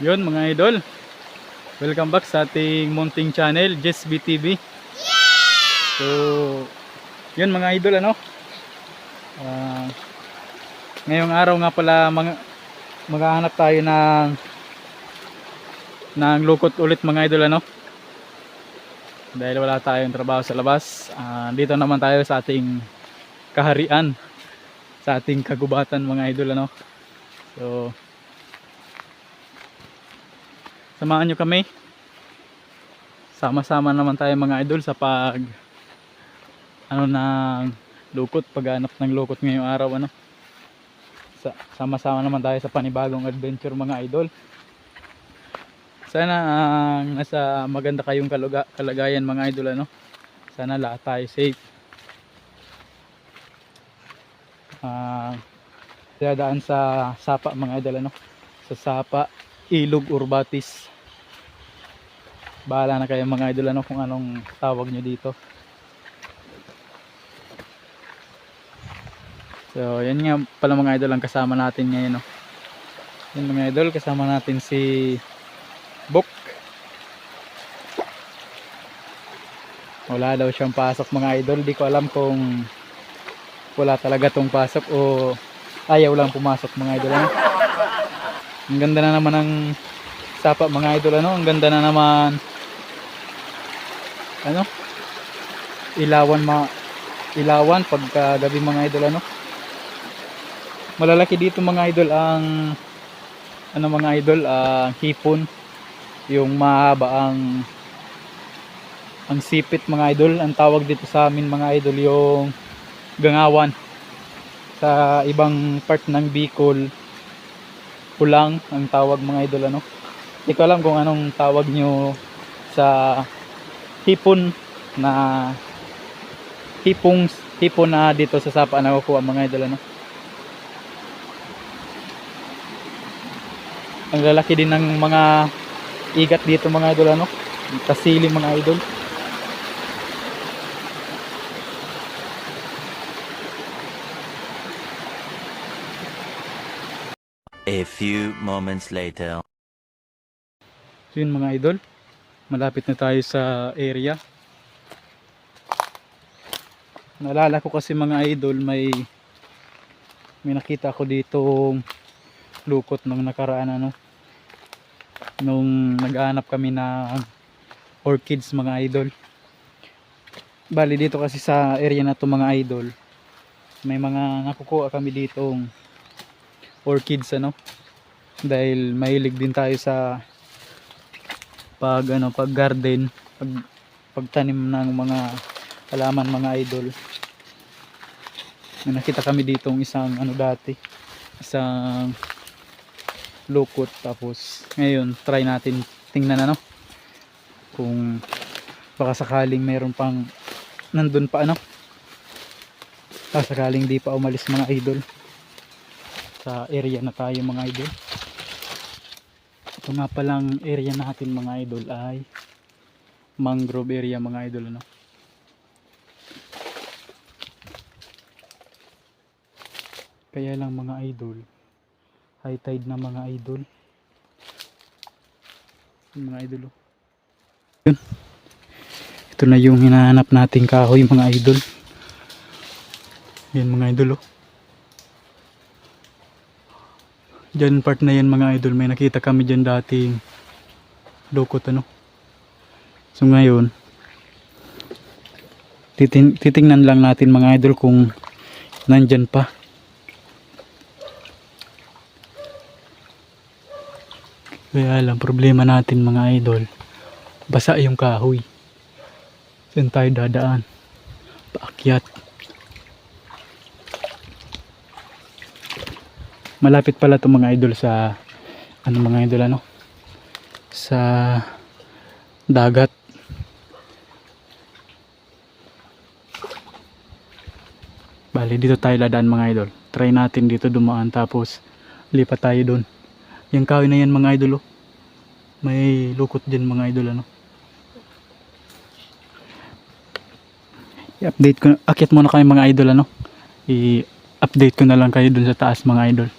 Yun mga idol. Welcome back sa ating munting channel, Jess BTV. So, yun mga idol ano. Ah, ngayong araw nga pala mga maghahanap tayo ng ng lukot ulit mga idol ano. Dahil wala tayong trabaho sa labas. Ah, dito naman tayo sa ating kaharian. Sa ating kagubatan mga idol ano. So, Samahan nyo kami. Sama-sama naman tayo mga idol sa pag ano ng lukot, paghanap ng lukot ngayong araw ano. Sa, sama-sama naman tayo sa panibagong adventure mga idol. Sana ang nasa maganda kayong kaluga, kalagayan mga idol ano. Sana lahat tayo safe. Ah, dadaan sa sapa mga idol ano. Sa sapa Ilog Urbatis. Bahala na kayo mga idol ano kung anong tawag nyo dito. So, yan nga pala mga idol ang kasama natin ngayon. No? Yan mga idol, kasama natin si Book. Wala daw siyang pasok mga idol. Di ko alam kung wala talaga tong pasok o ayaw lang pumasok mga idol. Ano? Ang ganda na naman ng sapa mga idol ano. Ang ganda na naman. Ano? Ilawan ma ilawan pagka gabi mga idol ano. Malalaki dito mga idol ang ano mga idol ang hipon. Yung mahaba ang ang sipit mga idol. Ang tawag dito sa amin mga idol yung gangawan sa ibang part ng Bicol pulang ang tawag mga idol ano? Hindi ko alam kung anong tawag nyo sa hipon na hipong hipon na dito sa sapa na kukuha mga idol ano? Ang lalaki din ng mga igat dito mga idol ano? Kasili mga idol moments later. So yun mga idol, malapit na tayo sa area. Naalala ko kasi mga idol, may may nakita ako dito lukot nung nakaraan ano. Nung nag-aanap kami ng orchids mga idol. Bali dito kasi sa area na to mga idol, may mga nakukuha kami ditong orchids ano. Dahil mahilig din tayo sa pag ano pag garden pag pagtanim ng mga halaman mga idol. May nakita kami ditong isang ano dati isang lukot. Tapos ngayon try natin tingnan ano kung baka sakaling mayroon pang nandun pa ano baka sakaling di pa umalis mga idol. Sa area na tayo mga idol ito nga palang area natin mga idol ay mangrove area mga idol ano. Kaya lang mga idol high tide na mga idol. Mga idol oh. Ito na yung hinahanap nating kahoy mga idol. Yan mga idol oh. Diyan part na yan mga idol. May nakita kami dyan dating lukot ano. So ngayon, titing titingnan lang natin mga idol kung nandyan pa. Kaya lang, problema natin mga idol, basa yung kahoy. Saan tayo dadaan? Paakyat. Malapit pala to mga idol sa ano mga idol ano? Sa dagat. Bali dito tayo ladaan mga idol. Try natin dito dumaan tapos lipat tayo dun. Yung kahoy na yan mga idol oh. may lukot din mga idol ano? I-update ko akit muna kayo mga idol ano? I-update ko na lang kayo dun sa taas mga idol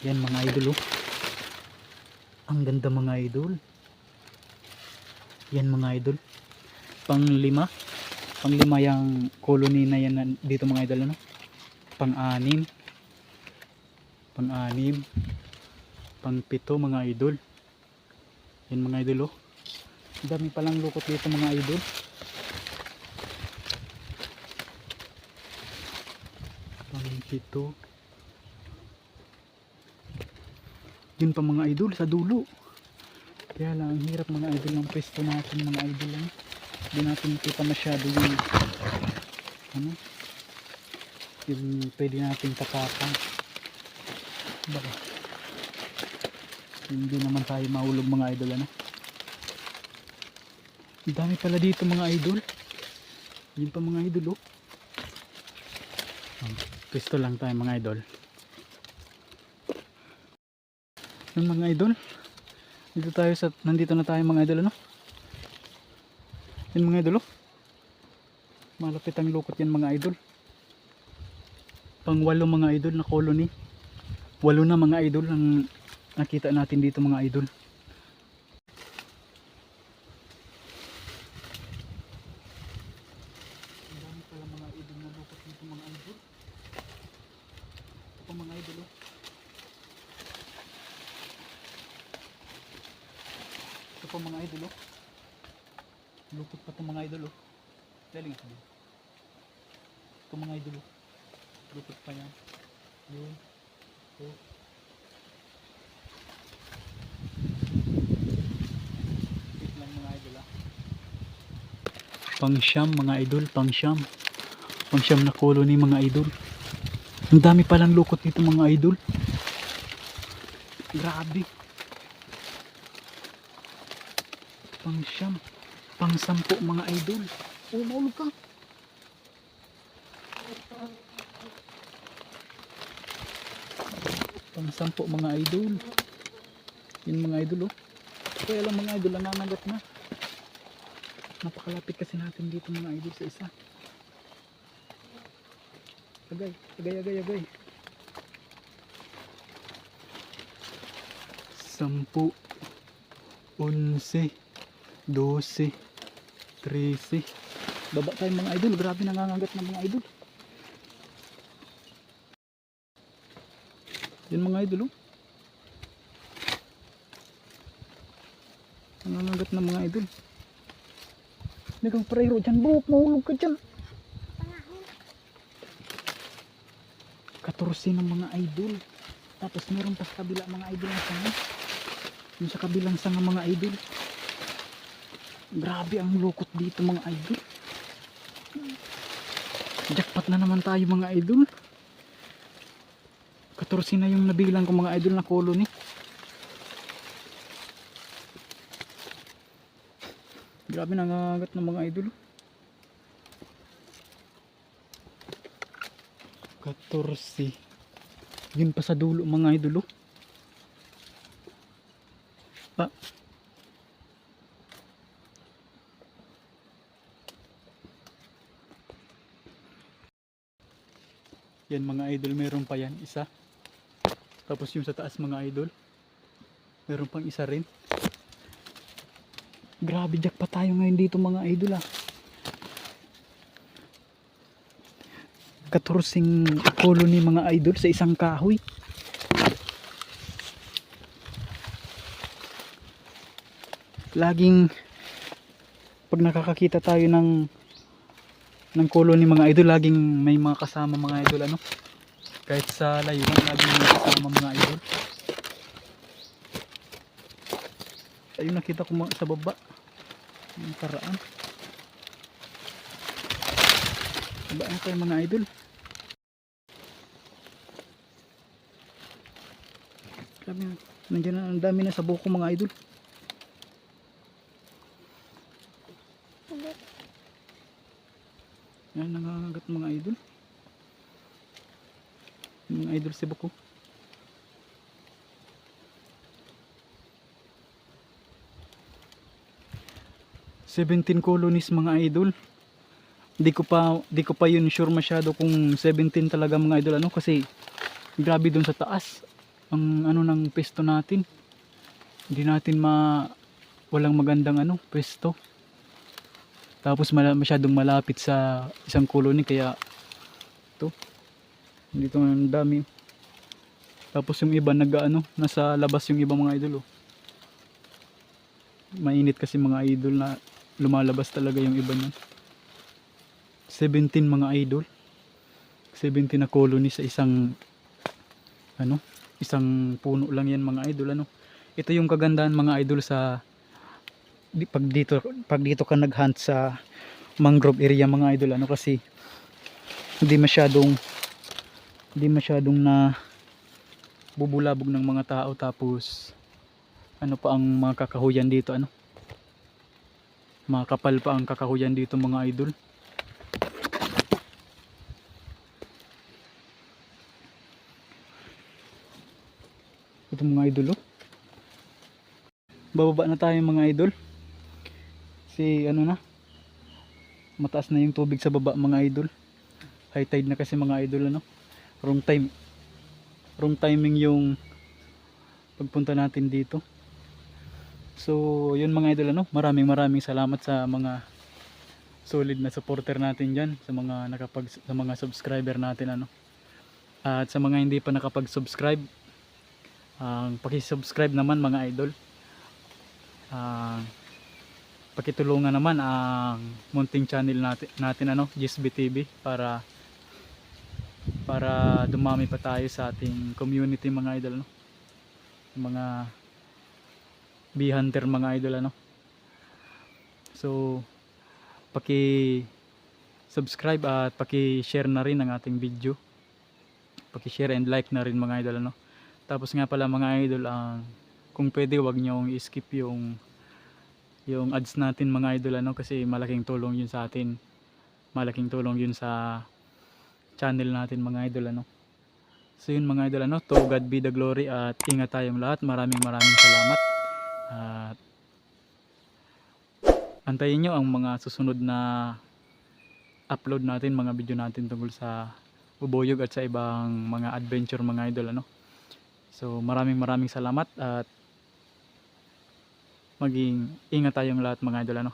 Yan mga idol oh. Ang ganda mga idol. Yan mga idol. Pang lima. Pang lima yung colony na yan dito mga idol ano. Pang anim. Pang anim. Pang pito mga idol. Yan mga idol oh. Dami palang lukot dito mga idol. Pang pito. Yun pa mga idol sa dulo. Kaya lang ang hirap mga idol ng pwesto natin mga idol ano. Hindi natin kita masyado yung ano yung pwede natin tapakan. Baka hindi naman tayo mahulog mga idol ano. Ang dami pala dito mga idol. Yun pa mga idol oh. Pwesto lang tayo mga idol. Yung mga idol. Dito tayo sa nandito na tayo mga idol ano. Yung mga idol oh. Malapit ang lukot yan mga idol. Pang walo mga idol na colony. Walo na mga idol ang nakita natin dito mga idol. Ang dami pala mga idol na lukot dito mga idol. Ito pa mga idol oh. Ito pa mga idol oh. Lukot pa ito mga idol oh. Daling sabi. Ito mga idol oh. Lukot pa yan. Yun. Ito. Wait lang mga idol ah. Pang siyam mga idol, pang siyam. Pang siyam na colony mga idol. Ang dami palang lukot dito mga idol. Grabe. pang siyam, pang sampo mga idol. Oh, maulog ka. Pang sampo mga idol. Yun mga idol oh. Kaya lang mga idol, nangangagat na. Napakalapit kasi natin dito mga idol sa isa. Agay, agay, agay, agay. Sampu. Unsi. 12 13 baba tayo mga idol. Grabe nangangagat ng mga idol. Yun mga idol oh. nangangagat ng mga idol. Nagang prayro dyan. Buhok mahulog ka dyan. 14 ng mga idol. Tapos meron pa sa kabila mga idol yung sa kabilang sanga mga idol. Grabe ang lukot dito mga idol. Jackpot na naman tayo mga idol. 14 na yung nabilang ko mga idol na colony. Grabe nangangagat ng mga idol. 14 yun pa sa dulo mga idol oh. pa yan mga idol meron pa yan isa. Tapos yung sa taas mga idol meron pang isa rin. Grabe jack pa tayo ngayon dito mga idol ah. 14 colony mga idol sa isang kahoy. Laging pag nakakakita tayo ng ng colony mga idol, laging may mga kasama mga idol ano. Kahit sa layuan, laging may kasama mga idol. Ayun nakita ko sa baba. Yung karaan. Ba ano kayo mga idol? Grabe, nandiyan na, ang dami na sa buko mga idol. Yan, nangangagat mga idol. Mga idol sa buko. Seventeen colonies mga idol. Di ko pa di ko pa yun sure masyado kung 17 talaga mga idol ano kasi grabe dun sa taas. ang ano ng pesto natin. Hindi natin ma walang magandang ano, pesto. Tapos masyadong malapit sa isang colony kaya to. Dito ang dami. Tapos yung iba nag ano, nasa labas yung ibang mga idol oh. Mainit kasi mga idol na lumalabas talaga yung iba niyan. 17 mga idol. 17 na colony sa isang ano, isang puno lang yan mga idol ano. Ito yung kagandahan mga idol sa pag dito pag dito ka naghunt sa mangrove area mga idol ano kasi hindi masyadong hindi masyadong na bubulabog ng mga tao. Tapos ano pa ang mga kakahuyan dito ano? Makapal pa ang kakahuyan dito mga idol. Ito mga idol oh. Bababa na tayo mga idol. Si ano na? Mataas na yung tubig sa baba mga idol. High tide na kasi mga idol ano wrong time. Wrong timing yung pagpunta natin dito. So yun mga idol ano? Maraming maraming salamat sa mga solid na supporter natin dyan sa mga nakapag sa mga subscriber natin ano? At sa mga hindi pa nakapag-subscribe ang paki-subscribe naman mga idol. Ang pakitulungan naman ang munting channel natin, natin ano? GSB TV para para dumami pa tayo sa ating community mga idol no? Mga bee hunter mga idol ano? So paki subscribe at paki share na rin ang ating video. Paki share and like na rin mga idol ano? Tapos nga pala mga idol ang kung pwede wag niyo i-skip yung yung ads natin mga idol ano? Kasi malaking tulong yun sa atin. Malaking tulong yun sa channel natin mga idol ano? So yun mga idol ano? To God be the glory at ingat tayong lahat. Maraming maraming salamat. At antayin nyo ang mga susunod na upload natin mga video natin tungkol sa bubuyog at sa ibang mga adventure mga idol ano? So maraming maraming salamat at maging ingat tayong lahat mga idol ano